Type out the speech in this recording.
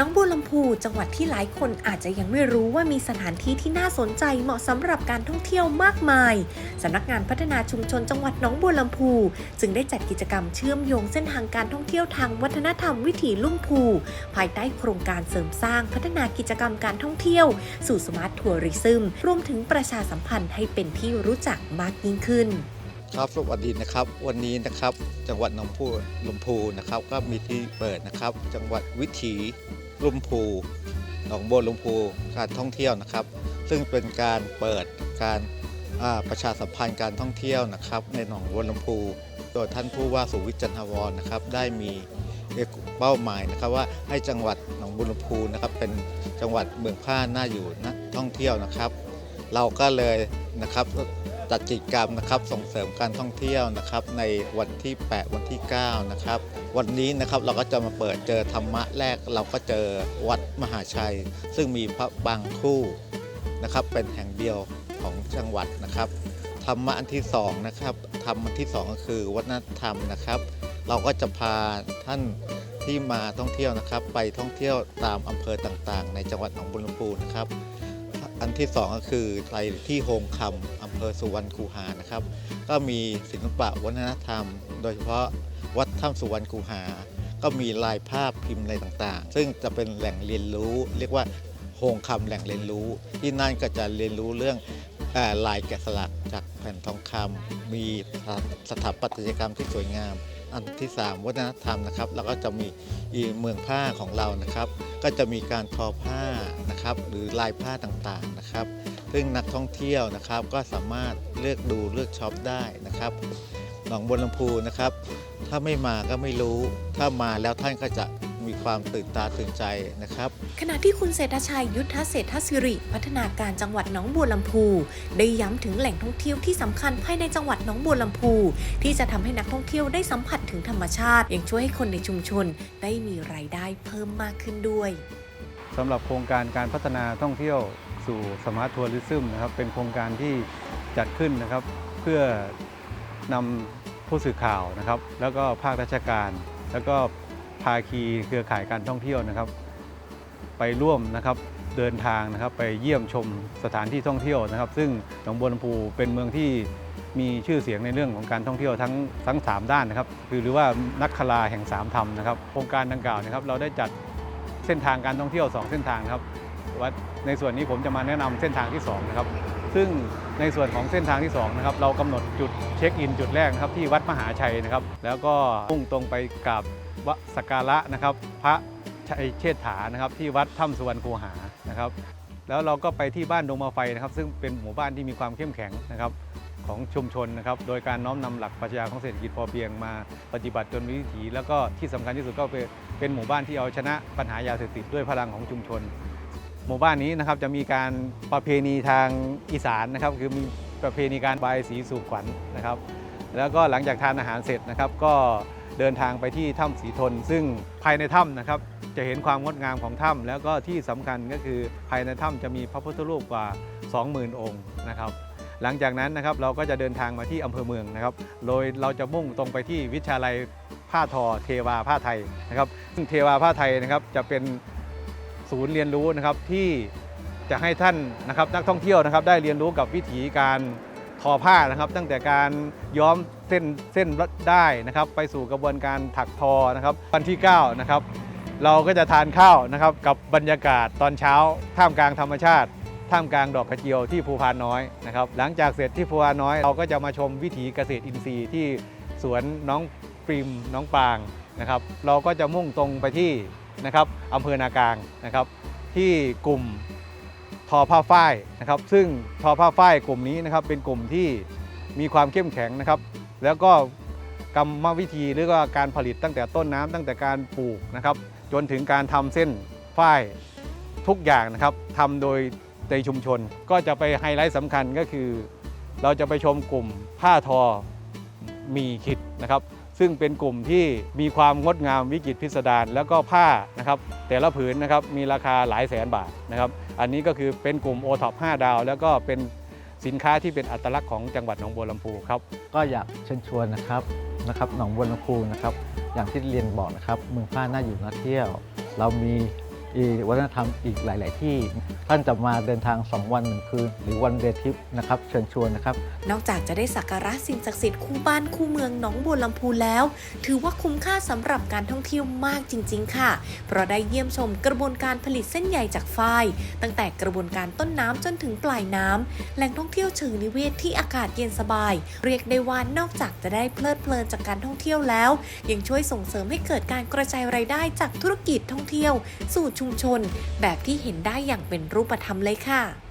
น้องบัวลำพูจังหวัดที่หลายคนอาจจะยังไม่รู้ว่ามีสถานที่ที่น่าสนใจเหมาะสำหรับการท่องเที่ยวมากมายสำนักงานพัฒนาชุมชนจังหวัดน้องบัวลำพู จึงได้จัดกิจกรรมเชื่อมโยงเส้นทางการท่องเที่ยวทางวัฒนธรรมวิถีลุ่มพู ภายใต้โครงการเสริมสร้างพัฒนากิจกรรมการท่องเที่ยว สู่สมาร์ททัวริซึมรวมถึงประชาสัมพันธ์ให้เป็นที่รู้จักมากยิ่งขึ้นครับสวัสดีนะครับ วันนี้นะครับจังหวัดหนองพูลำพูนะครับ ก็มีที่เปิดนะครับ จังหวัดวิถี ลำพูหนองบัวลำพูการท่องเที่ยวนะครับ ซึ่งเป็นการเปิดการประชาสัมพันธ์การท่องเที่ยวนะครับ ในหนองบัวลำพู โดยท่านผู้ว่าสุวิจันทวรนะครับ ได้มีเป้าหมายนะครับว่าให้จังหวัดหนองบัวลำพูนะครับเป็นจังหวัดเมืองผ้าน่าอยู่นะท่องเที่ยวนะครับ เราก็เลยนะครับ จัดกิจกรรมนะครับส่งเสริมการท่องเที่ยวนะครับในวันที่ 8 วันที่ 9 นะครับ วันนี้นะครับเราก็จะมาเปิดเจอธรรมะแรกเราก็เจอวัดมหาชัย ซึ่งมีพระบางคู่นะครับเป็นแห่งเดียวของจังหวัดนะครับธรรมะอันที่สองนะครับธรรมอันที่สองก็คือวัฒนธรรมนะครับ เราก็จะพาท่านที่มาท่องเที่ยวนะครับ ไปท่องเที่ยวตามอำเภอต่างๆ ในจังหวัดหนองบัวลำพูนะครับ อันที่สองก็คือไปที่โฮงคำ อำเภอสุวรรณคูหานะครับ ก็มีศิลปะวัฒนธรรม โดยเฉพาะวัดถ้ำสุวรรณคูหา ก็มีลายภาพพิมพ์อะไรต่างๆ ซึ่งจะเป็นแหล่งเรียนรู้ เรียกว่าโฮงคำแหล่งเรียนรู้ ที่นั่นก็จะเรียนรู้เรื่องลายแกะสลักจากแผ่นทองคำมีสถาปัตยกรรมที่สวยงาม อันที่ 3 วัฒนธรรมนะครับแล้วก็จะมีอีเมืองผ้าของเรานะครับ ก็จะมีการทอผ้านะครับ หรือลายผ้าต่างๆนะครับ ซึ่งนักท่องเที่ยวนะครับก็สามารถเลือกดูเลือกช็อปได้นะครับหนองบัวลำพูนะครับ ถ้าไม่มาก็ไม่รู้ ถ้ามาแล้วท่านก็จะ มีความตื่นตาตื่นใจนะครับ ขณะที่คุณเศรษฐชัยยุทธเศรษฐศิริ พัฒนาการจังหวัดหนองบัวลำพู ได้ย้ำถึงแหล่งท่องเที่ยวที่สำคัญภายในจังหวัดหนองบัวลำพู ที่จะทำให้นักท่องเที่ยวได้สัมผัสถึงธรรมชาติ ยังช่วยให้คนในชุมชนได้มีรายได้เพิ่มมากขึ้นด้วยสำหรับโครงการการพัฒนาท่องเที่ยวสู่สมาร์ททัวริซึมนะครับเป็นโครงการที่จัดขึ้นนะครับ เพื่อนำผู้สื่อข่าวนะครับ แล้วก็ภาคราชการ แล้วก็ ภาคีเครือข่ายการท่องเที่ยวนะครับ ไปร่วมนะครับเดินทางนะครับไปเยี่ยมชมสถานที่ท่องเที่ยวนะครับ ซึ่งหนองบัวลำพูเป็นเมืองที่มีชื่อเสียงในเรื่องของการท่องเที่ยวทั้งทั้งสามด้านนะครับ คือหรือว่านักคลาแห่งสามธรรมนะครับโครงการดังกล่าวนะครับ เราได้จัดเส้นทางการท่องเที่ยว 2 เส้นทางครับว่าในส่วนนี้ผมจะมาแนะนำเส้นทางที่2นะครับซึ่งในส่วนของเส้นทางที่2นะครับเรากำหนดจุดเช็คอินจุดแรกนะครับที่วัดมหาชัยนะครับ แล้วก็มุ่งตรงไปกราบ สักการะนะครับ พระชัยเชษฐานะครับ ที่วัดถ้ำสุวรรณคูหานะครับ แล้วเราก็ไปที่บ้านดงมาไฟนะครับ ซึ่งเป็นหมู่บ้านที่มีความเข้มแข็งนะครับของชุมชนนะครับ โดยการน้อมนำหลักปรัชญาของเศรษฐกิจพอเพียงมาปฏิบัติจนวิถีแล้วก็ที่สำคัญที่สุดก็เป็นเป็นหมู่บ้านที่เอาชนะปัญหายาเสพติดด้วยพลังของชุมชน หมู่บ้านนี้นะครับจะมีการประเพณีทางอีสานนะครับ คือมีประเพณีการบายสีสู่ขวัญนะครับ แล้วก็หลังจากทานอาหารเสร็จนะครับก็ เดินทางไปที่ถ้ำสีทน ซึ่งภายในถ้ำนะครับจะเห็นความงดงามของถ้ำแล้วก็ที่สำคัญก็คือภายในถ้ำจะมีพระพุทธรูปกว่า 20,000 องค์นะครับ หลังจากนั้นนะครับเราก็จะเดินทางมาที่อำเภอเมืองนะครับ โดยเราจะมุ่งตรงไปที่วิชาลัยผ้าทอเทวาผ้าไทยนะครับซึ่งเทวาผ้าไทยนะครับจะเป็นศูนย์เรียนรู้นะครับที่จะให้ท่านนะครับนักท่องเที่ยวนะครับได้เรียนรู้กับวิถีการ ทอผ้านะครับ ตั้งแต่การย้อมเส้นเส้นได้นะครับ ไปสู่กระบวนการถักทอนะครับ วันที่9นะครับเราก็จะทานข้าวนะครับกับบรรยากาศตอนเช้า ท่ามกลางธรรมชาติ ท่ามกลางดอกกระเจียวที่ภูพานน้อยนะครับ หลังจากเสร็จที่ภูพานน้อย เราก็จะมาชมวิถีเกษตรอินทรีย์ที่สวนน้องปริมน้องปางนะครับ เราก็จะมุ่งตรงไปที่นะครับอำเภอนากลางนะครับ ที่กลุ่ม ทอผ้าฝ้ายนะครับ ซึ่งทอผ้าฝ้ายกลุ่มนี้นะครับเป็นกลุ่มที่มีความเข้มแข็งนะครับ แล้วก็กรรมวิธีหรือว่าการผลิตตั้งแต่ต้นน้ำตั้งแต่การปลูกนะครับ จนถึงการทำเส้นฝ้ายทุกอย่างนะครับทำโดยในชุมชน ก็จะไปไฮไลท์สำคัญก็คือ เราจะไปชมกลุ่มผ้าทอมีขิดนะครับ ซึ่งเป็นกลุ่มที่มีความงดงามวิจิตรพิสดารแล้วก็ผ้านะครับแต่ละผืนนะครับมีราคาหลายแสนบาทนะครับอันนี้ก็คือเป็นกลุ่มโอท็อป5ดาว แล้วก็เป็นสินค้าที่เป็นอัตลักษณ์ของจังหวัดหนองบัวลำพูครับก็อยากเชิญชวนนะครับนะครับหนองบัวลำพูนะครับอย่างที่เรียนบอกนะครับเมืองผ้าน่าอยู่น่าเที่ยว เรามี อีกวัฒนธรรมอีกหลาย ๆ ที่ ท่านจะมาเดินทาง 2 วัน1คืน หรือวันเดย์ทริปนะครับเชิญชวนนะครับ นอกจากจะได้สักการะสิ่งศักดิ์สิทธิ์คู่บ้านคู่เมืองหนองบัวลำพูแล้ว ถือว่าคุ้มค่าสำหรับการท่องเที่ยวมากจริง ๆ ค่ะ เพราะได้เยี่ยมชมกระบวนการผลิตเส้นใยจากฝ้ายตั้งแต่กระบวนการต้นน้ำจนถึงปลายน้ำแหล่งท่องเที่ยวเชิงนิเวศที่อากาศเย็นสบาย เรียกได้ว่านอกจากจะได้เพลิดเพลินจากการท่องเที่ยวแล้ว ยังช่วยส่งเสริมให้เกิดการกระจายรายได้จากธุรกิจท่องเที่ยว สู่ชุมชน แบบที่เห็นได้อย่างเป็นรูปธรรมเลยค่ะ